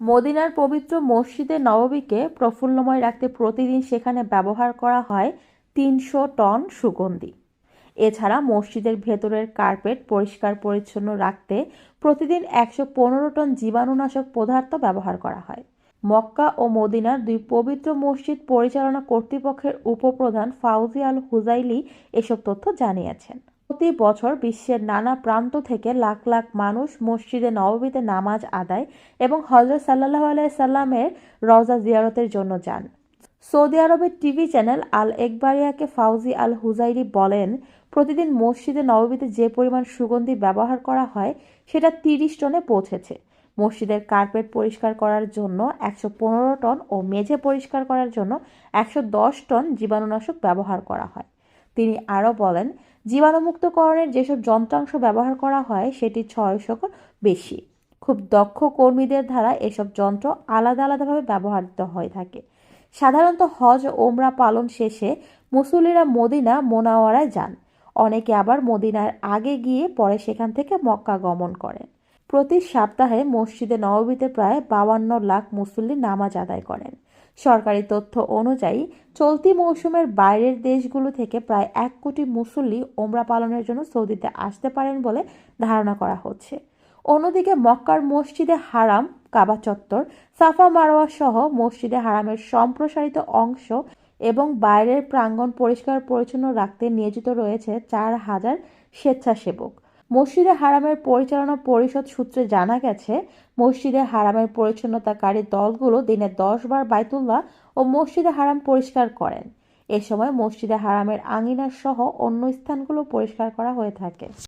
মদিনার পবিত্র মসজিদে নববীকে প্রফুল্লময় রাখতে প্রতিদিন সেখানে ব্যবহার করা হয় তিনশো টন সুগন্ধি। এছাড়া মসজিদের ভেতরের কার্পেট পরিষ্কার পরিচ্ছন্ন রাখতে প্রতিদিন একশো পনেরো টন জীবাণুনাশক পদার্থ ব্যবহার করা হয়। মক্কা ও মদিনার দুই পবিত্র মসজিদ পরিচালনা কর্তৃপক্ষের উপপ্রধান ফাউজি আল হুজাইলি এসব তথ্য জানিয়েছেন। প্রতি বছর বিশ্বের নানা প্রান্ত থেকে লাখ লাখ মানুষ মসজিদে নববীতে নামাজ আদায় এবং হজরত সাল্লাহ আলাইসাল্লামের রওজা জিয়ারতের জন্য যান। সৌদি আরবের টিভি চ্যানেল আল একবারিয়াকে ফাউজি আল হুজাইরি বলেন, প্রতিদিন মসজিদে নববীতে যে পরিমাণ সুগন্ধি ব্যবহার করা হয়, সেটা তিরিশ টনে পৌঁছেছে। মসজিদের কার্পেট পরিষ্কার করার জন্য একশো পনেরো টন ও মেঝে পরিষ্কার করার জন্য একশো দশ টন জীবাণুনাশক ব্যবহার করা হয়। তিনি আরও বলেন, জীবাণুমুক্তকরণের যেসব যন্ত্রাংশ ব্যবহার করা হয় সেটি ছয়শো বেশি। খুব দক্ষ কর্মীদের দ্বারা এসব যন্ত্র আলাদা আলাদাভাবে ব্যবহৃত হয়ে থাকে। সাধারণত হজ ওমরা পালন শেষে মুসল্লিরা মদিনা মোনাওয়ারায় যান। অনেকে আবার মদিনার আগে গিয়ে পরে সেখান থেকে মক্কা গমন করেন। প্রতি সপ্তাহে মসজিদে নববীতে প্রায় বাউান্ন লাখ মুসল্লি নামাজ আদায় করেন। সরকারি তথ্য অনুযায়ী, চলতি মৌসুমের বাইরের দেশগুলো থেকে প্রায় এক কোটি মুসল্লি ওমরা পালনের জন্য সৌদিতে আসতে পারেন বলে ধারণা করা হচ্ছে। অন্যদিকে মক্কার মসজিদে হারাম, কাবা চত্বর, সাফা মারোয়া সহ মসজিদে হারামের সম্প্রসারিত অংশ এবং বাইরের প্রাঙ্গণ পরিষ্কার পরিচ্ছন্ন রাখতে নিয়োজিত রয়েছে চার হাজার স্বেচ্ছাসেবক। মসজিদে হারামের পরিচালনা পরিষদ সূত্রে জানা গেছে, মসজিদে হারামের পরিচ্ছন্নতাকারী দলগুলো দিনে দশ বার বাইতুল্লাহ ও মসজিদে হারাম পরিষ্কার করেন। এ সময় মসজিদে হারামের আঙিনা সহ অন্য স্থানগুলো পরিষ্কার করা হয়ে থাকে।